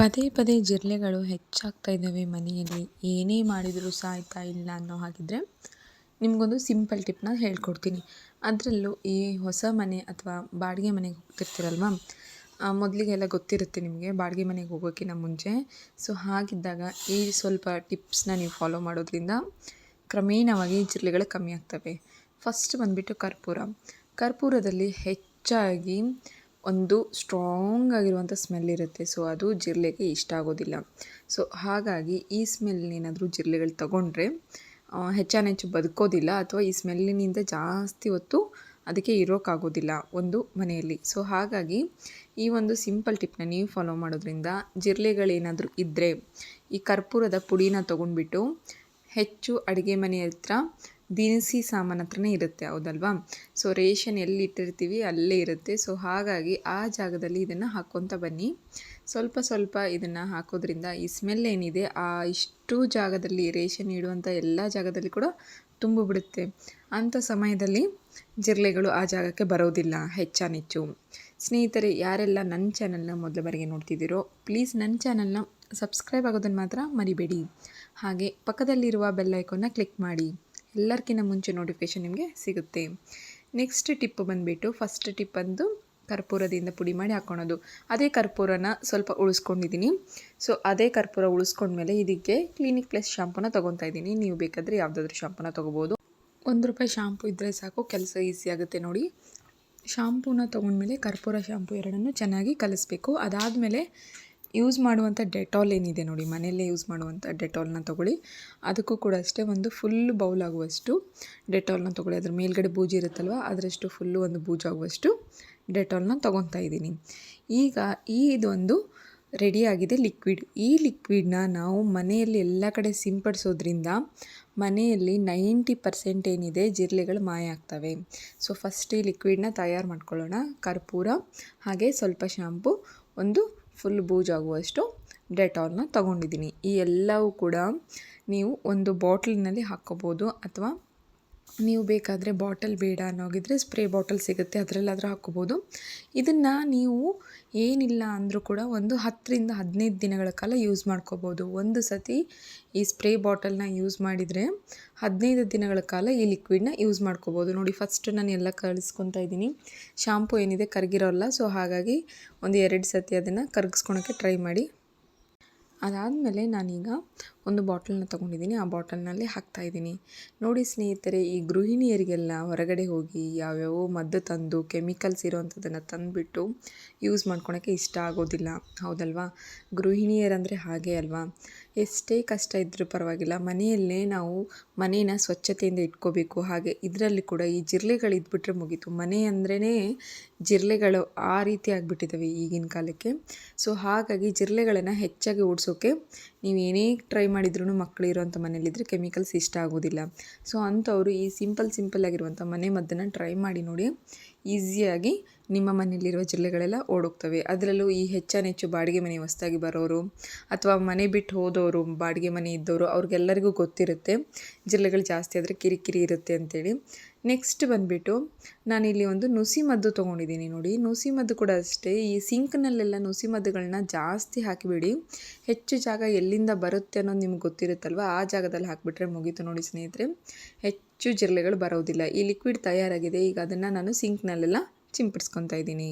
ಪದೇ ಪದೇ ಜಿರಳೆಗಳು ಹೆಚ್ಚಾಗ್ತಾ ಇದ್ದಾವೆ ಮನೆಯಲ್ಲಿ. ಏನೇ ಮಾಡಿದರೂ ಸಾಯ್ತಾ ಇಲ್ಲ ಅನ್ನೋ ಹಾಗಿದ್ದರೆ ನಿಮಗೊಂದು ಸಿಂಪಲ್ ಟಿಪ್ನ ಹೇಳ್ಕೊಡ್ತೀನಿ. ಅದರಲ್ಲೂ ಈ ಹೊಸ ಮನೆ ಅಥವಾ ಬಾಡಿಗೆ ಮನೆಗೆ ಹೋಗ್ತಿರ್ತೀರಲ್ವ? ಮೊದಲಿಗೆಲ್ಲ ಗೊತ್ತಿರುತ್ತೆ ನಿಮಗೆ ಬಾಡಿಗೆ ಮನೆಗೆ ಹೋಗೋಕ್ಕಿಂತ ಮುಂಚೆ. ಸೊ ಹಾಗಿದ್ದಾಗ ಈ ಸ್ವಲ್ಪ ಟಿಪ್ಸ್ನ ನೀವು ಫಾಲೋ ಮಾಡೋದ್ರಿಂದ ಕ್ರಮೇಣವಾಗಿ ಜಿರಳೆಗಳು ಕಮ್ಮಿ ಆಗ್ತವೆ. ಫಸ್ಟ್ ಬಂದುಬಿಟ್ಟು ಕರ್ಪೂರ. ಕರ್ಪೂರದಲ್ಲಿ ಹೆಚ್ಚಾಗಿ ಒಂದು ಸ್ಟ್ರಾಂಗ್ ಆಗಿರುವಂಥ ಸ್ಮೆಲ್ ಇರುತ್ತೆ. ಸೊ ಅದು ಜಿರಳೆಗೆ ಇಷ್ಟ ಆಗೋದಿಲ್ಲ. ಸೊ ಹಾಗಾಗಿ ಈ ಸ್ಮೆಲ್ನೇನಾದರೂ ಜಿರಲೆಗಳು ಜಿರಳೆಗಳು ತಗೊಂಡ್ರೆ ಹೆಚ್ಚಾನೆಚ್ಚು ಬದುಕೋದಿಲ್ಲ ಅಥವಾ ಈ ಸ್ಮೆಲ್ಲಿನಿಂದ ಜಾಸ್ತಿ ಹೊತ್ತು ಅದಕ್ಕೆ ಇರೋಕ್ಕಾಗೋದಿಲ್ಲ ಒಂದು ಮನೆಯಲ್ಲಿ. ಸೊ ಹಾಗಾಗಿ ಈ ಒಂದು ಸಿಂಪಲ್ ಟಿಪ್ನ ನೀವು ಫಾಲೋ ಮಾಡೋದ್ರಿಂದ ಜಿರಳೆಗಳೇನಾದರೂ ಇದ್ದರೆ ಈ ಕರ್ಪೂರದ ಪುಡಿನ ತೊಗೊಂಡ್ಬಿಟ್ಟು ಹೆಚ್ಚು ಅಡುಗೆ ಮನೆ ಹತ್ರ ದಿನಸಿ ಸಾಮಾನು ಹತ್ರನೇ ಇರುತ್ತೆ ಹೌದಲ್ವಾ? ಸೊ ರೇಷನ್ ಎಲ್ಲಿ ಇಟ್ಟಿರ್ತೀವಿ ಅಲ್ಲೇ ಇರುತ್ತೆ. ಸೊ ಹಾಗಾಗಿ ಆ ಜಾಗದಲ್ಲಿ ಇದನ್ನು ಹಾಕ್ಕೊತ ಬನ್ನಿ. ಸ್ವಲ್ಪ ಸ್ವಲ್ಪ ಇದನ್ನು ಹಾಕೋದ್ರಿಂದ ಈ ಸ್ಮೆಲ್ ಏನಿದೆ, ಆ ಇಷ್ಟು ಜಾಗದಲ್ಲಿ ರೇಷನ್ ಇಡುವಂಥ ಎಲ್ಲ ಜಾಗದಲ್ಲಿ ಕೂಡ ತುಂಬಿಬಿಡುತ್ತೆ ಅಂಥ ಸಮಯದಲ್ಲಿ ಜಿರಳೆಗಳು ಆ ಜಾಗಕ್ಕೆ ಬರೋದಿಲ್ಲ ಹೆಚ್ಚಾನೆಚ್ಚು ಸ್ನೇಹಿತರೆ, ಯಾರೆಲ್ಲ ನನ್ನ ಚಾನಲ್ನ ಮೊದಲ ಬಾರಿಗೆ ನೋಡ್ತಿದ್ದೀರೋ ಪ್ಲೀಸ್ ನನ್ನ ಚಾನಲ್ನ ಸಬ್ಸ್ಕ್ರೈಬ್ ಆಗೋದನ್ನು ಮಾತ್ರ ಮರಿಬೇಡಿ. ಹಾಗೆ ಪಕ್ಕದಲ್ಲಿರುವ ಬೆಲ್ ಐಕೋನ್ನ ಕ್ಲಿಕ್ ಮಾಡಿ. ಎಲ್ಲರಿಗಿಂತ ಮುಂಚೆ ನೋಟಿಫಿಕೇಷನ್ ನಿಮಗೆ ಸಿಗುತ್ತೆ. ನೆಕ್ಸ್ಟ್ ಟಿಪ್ ಬಂದುಬಿಟ್ಟು ಫಸ್ಟ್ ಟಿಪ್ ಅಂದು ಕರ್ಪೂರದಿಂದ ಪುಡಿ ಮಾಡಿ ಹಾಕ್ಕೊಳೋದು ಅದೇ ಕರ್ಪೂರನ ಸ್ವಲ್ಪ ಉಳಿಸ್ಕೊಂಡಿದ್ದೀನಿ ಸೊ ಅದೇ ಕರ್ಪೂರ ಉಳಿಸ್ಕೊಂಡ್ಮೇಲೆ ಇದಕ್ಕೆ ಕ್ಲಿನಿಕ್ ಪ್ಲಸ್ ಶಾಂಪೂನ ತೊಗೊತಾ ಇದ್ದೀನಿ ನೀವು ಬೇಕಾದರೆ ಯಾವುದಾದ್ರೂ ಶಾಂಪೂನ ತೊಗೋಬೋದು. ಒಂದು ರೂಪಾಯಿ ಶಾಂಪು ಇದ್ದರೆ ಸಾಕು, ಕೆಲಸ ಈಸಿ ಆಗುತ್ತೆ ನೋಡಿ. ಶಾಂಪೂನ ತೊಗೊಂಡ್ಮೇಲೆ ಕರ್ಪೂರ ಶಾಂಪು ಎರಡನ್ನೂ ಚೆನ್ನಾಗಿ ಕಲಿಸ್ಬೇಕು. ಅದಾದಮೇಲೆ ಯೂಸ್ ಮಾಡುವಂಥ ಡೆಟಾಲ್ ಏನಿದೆ ನೋಡಿ, ಮನೆಯಲ್ಲೇ ಯೂಸ್ ಮಾಡುವಂಥ ಡೆಟಾಲ್ನ ತೊಗೊಳ್ಳಿ. ಅದಕ್ಕೂ ಕೂಡ ಅಷ್ಟೇ ಒಂದು ಫುಲ್ ಬೌಲ್ ಆಗುವಷ್ಟು ಡೆಟಾಲ್ನ ತೊಗೊಳ್ಳಿ. ಅದ್ರ ಮೇಲ್ಗಡೆ ಬೂಜಿ ಇರುತ್ತಲ್ವ, ಅದರಷ್ಟು ಫುಲ್ಲು ಒಂದು ಬೂಜಾಗುವಷ್ಟು ಡೆಟಾಲ್ನ ತೊಗೊತಾ ಇದ್ದೀನಿ. ಈಗ ಈ ಇದೊಂದು ರೆಡಿಯಾಗಿದೆ ಲಿಕ್ವಿಡ್ ಈ ಲಿಕ್ವಿಡ್ನ ನಾವು ಮನೆಯಲ್ಲಿ ಎಲ್ಲ ಕಡೆ ಸಿಂಪಡಿಸೋದ್ರಿಂದ ಮನೆಯಲ್ಲಿ ನೈಂಟಿ ಪರ್ಸೆಂಟ್ ಏನಿದೆ ಜಿರಳೆಗಳು ಮಾಯ ಆಗ್ತವೆ. ಸೊ ಫಸ್ಟ್ ಈ ಲಿಕ್ವಿಡ್ನ ತಯಾರು ಮಾಡ್ಕೊಳ್ಳೋಣ. ಕರ್ಪೂರ, ಹಾಗೆ ಸ್ವಲ್ಪ ಶ್ಯಾಂಪು ಒಂದು ಫುಲ್ ಬೂಜಾಗುವಷ್ಟು ಡೆಟಾಲ್ನ ತಗೊಂಡಿದ್ದೀನಿ. ಈ ಎಲ್ಲವೂ ಕೂಡ ನೀವು ಒಂದು ಬಾಟ್ಲಿನಲ್ಲಿ ಹಾಕ್ಕೋಬೋದು ಅಥವಾ ನೀವು ಬೇಕಾದರೆ ಬಾಟಲ್ ಬೇಡ ಅನ್ನೋಗಿದ್ರೆ ಸ್ಪ್ರೇ ಬಾಟಲ್ ಸಿಗುತ್ತೆ, ಅದರಲ್ಲಾದರೂ ಹಾಕ್ಕೋಬೋದು. ಇದನ್ನು ನೀವು ಏನಿಲ್ಲ ಅಂದರೂ ಕೂಡ ಒಂದು ಹತ್ತರಿಂದ ಹದಿನೈದು ದಿನಗಳ ಕಾಲ ಯೂಸ್ ಮಾಡ್ಕೋಬೋದು. ಒಂದು ಸತಿ ಈ ಸ್ಪ್ರೇ ಬಾಟಲ್ನ ಯೂಸ್ ಮಾಡಿದರೆ ಹದಿನೈದು ದಿನಗಳ ಕಾಲ ಈ ಲಿಕ್ವಿಡ್ನ ಯೂಸ್ ಮಾಡ್ಕೋಬೋದು. ನೋಡಿ ಫಸ್ಟ್ ನಾನು ಎಲ್ಲ ಕಲಿಸ್ಕೊತಾ ಇದ್ದೀನಿ. ಶಾಂಪು ಏನಿದೆ ಕರಗಿರೋಲ್ಲ ಸೊ ಹಾಗಾಗಿ ಒಂದು ಎರಡು ಸತಿ ಅದನ್ನು ಕರಗಿಸ್ಕೊಳಕ್ಕೆ ಟ್ರೈ ಮಾಡಿ. ಅದಾದಮೇಲೆ ನಾನೀಗ ಒಂದು ಬಾಟಲ್ನ ತಗೊಂಡಿದ್ದೀನಿ. ಆ ಬಾಟಲ್ನಲ್ಲಿ ಇದ್ದೀನಿ. ನೋಡಿ ಸ್ನೇಹಿತರೆ, ಈ ಗೃಹಿಣಿಯರಿಗೆಲ್ಲ ಹೊರಗಡೆ ಹೋಗಿ ಯಾವ್ಯಾವೋ ಮದ್ದು ತಂದು, ಕೆಮಿಕಲ್ಸ್ ಇರೋವಂಥದ್ದನ್ನು ತಂದುಬಿಟ್ಟು ಯೂಸ್ ಮಾಡ್ಕೊಳಕ್ಕೆ ಇಷ್ಟ ಆಗೋದಿಲ್ಲ. ಹೌದಲ್ವಾ? ಗೃಹಿಣಿಯರಂದರೆ ಹಾಗೆ ಅಲ್ವಾ? ಎಷ್ಟೇ ಕಷ್ಟ ಇದ್ದರೂ ಪರವಾಗಿಲ್ಲ. ಮನೆಯಲ್ಲೇ ನಾವು ಮನೇನ ಸ್ವಚ್ಛತೆಯಿಂದ ಇಟ್ಕೋಬೇಕು. ಹಾಗೆ ಇದರಲ್ಲಿ ಕೂಡ ಈ ಜಿರಳೆಗಳು ಇದ್ಬಿಟ್ರೆ ಮುಗೀತು. ಮನೆ ಅಂದ್ರೇ ಜಿರಲೆಗಳು ಆ ರೀತಿ ಆಗಿಬಿಟ್ಟಿದ್ದಾವೆ ಈಗಿನ ಕಾಲಕ್ಕೆ. ಸೊ, ಹಾಗಾಗಿ ಜಿರಳೆಗಳನ್ನು ಹೆಚ್ಚಾಗಿ ಓಡಿಸೋಕೆ ನೀವು ಏನೇ ಟ್ರೈ ಮಾಡಿದ್ರೂ ಮಕ್ಕಳು ಇರೋವಂಥ ಮನೇಲಿದ್ದರೆ ಕೆಮಿಕಲ್ಸ್ ಇಷ್ಟ ಆಗೋದಿಲ್ಲ. ಸೊ, ಅಂಥವರು ಈ ಸಿಂಪಲ್ ಸಿಂಪಲ್ ಆಗಿರುವಂಥ ಮನೆ ಮದ್ದನ್ನು ಟ್ರೈ ಮಾಡಿ ನೋಡಿ. ಈಸಿಯಾಗಿ ನಿಮ್ಮ ಮನೆಯಲ್ಲಿರುವ ಜಿಲ್ಲೆಗಳೆಲ್ಲ ಓಡೋಗ್ತವೆ. ಅದರಲ್ಲೂ ಈ ಹೆಚ್ಚಾನೆಚ್ಚು ಬಾಡಿಗೆ ಮನೆ ಹೊಸ್ದಾಗಿ ಬರೋರು ಅಥವಾ ಮನೆ ಬಿಟ್ಟು ಹೋದವರು ಬಾಡಿಗೆ ಮನೆ ಇದ್ದವರು ಅವ್ರಿಗೆಲ್ಲರಿಗೂ ಗೊತ್ತಿರುತ್ತೆ. ಜಿಲ್ಲೆಗಳು ಜಾಸ್ತಿ ಆದರೆ ಕಿರಿಕಿರಿ ಇರುತ್ತೆ ಅಂತೇಳಿ. ನೆಕ್ಸ್ಟ್ ಬಂದುಬಿಟ್ಟು ನಾನಿಲ್ಲಿ ಒಂದು ನುಸಿ ಮದ್ದು ತೊಗೊಂಡಿದ್ದೀನಿ ನೋಡಿ. ನುಸಿ ಮದ್ದು ಕೂಡ ಅಷ್ಟೇ. ಈ ಸಿಂಕ್ನಲ್ಲೆಲ್ಲ ನುಸಿ ಮದ್ದುಗಳನ್ನ ಜಾಸ್ತಿ ಹಾಕಿಬಿಡಿ. ಹೆಚ್ಚು ಜಾಗ ಎಲ್ಲಿಂದ ಬರುತ್ತೆ ಅನ್ನೋದು ನಿಮ್ಗೆ ಗೊತ್ತಿರುತ್ತಲ್ವ? ಆ ಜಾಗದಲ್ಲಿ ಹಾಕಿಬಿಟ್ರೆ ಮುಗೀತು ನೋಡಿ ಸ್ನೇಹಿತರೆ. ಹೆಚ್ಚು ಜಿರಳೆಗಳು ಬರೋದಿಲ್ಲ. ಈ ಲಿಕ್ವಿಡ್ ತಯಾರಾಗಿದೆ. ಈಗ ಅದನ್ನು ನಾನು ಸಿಂಕ್ನಲ್ಲೆಲ್ಲ ಚಿಂಪಡಿಸ್ಕೊತಾ ಇದ್ದೀನಿ.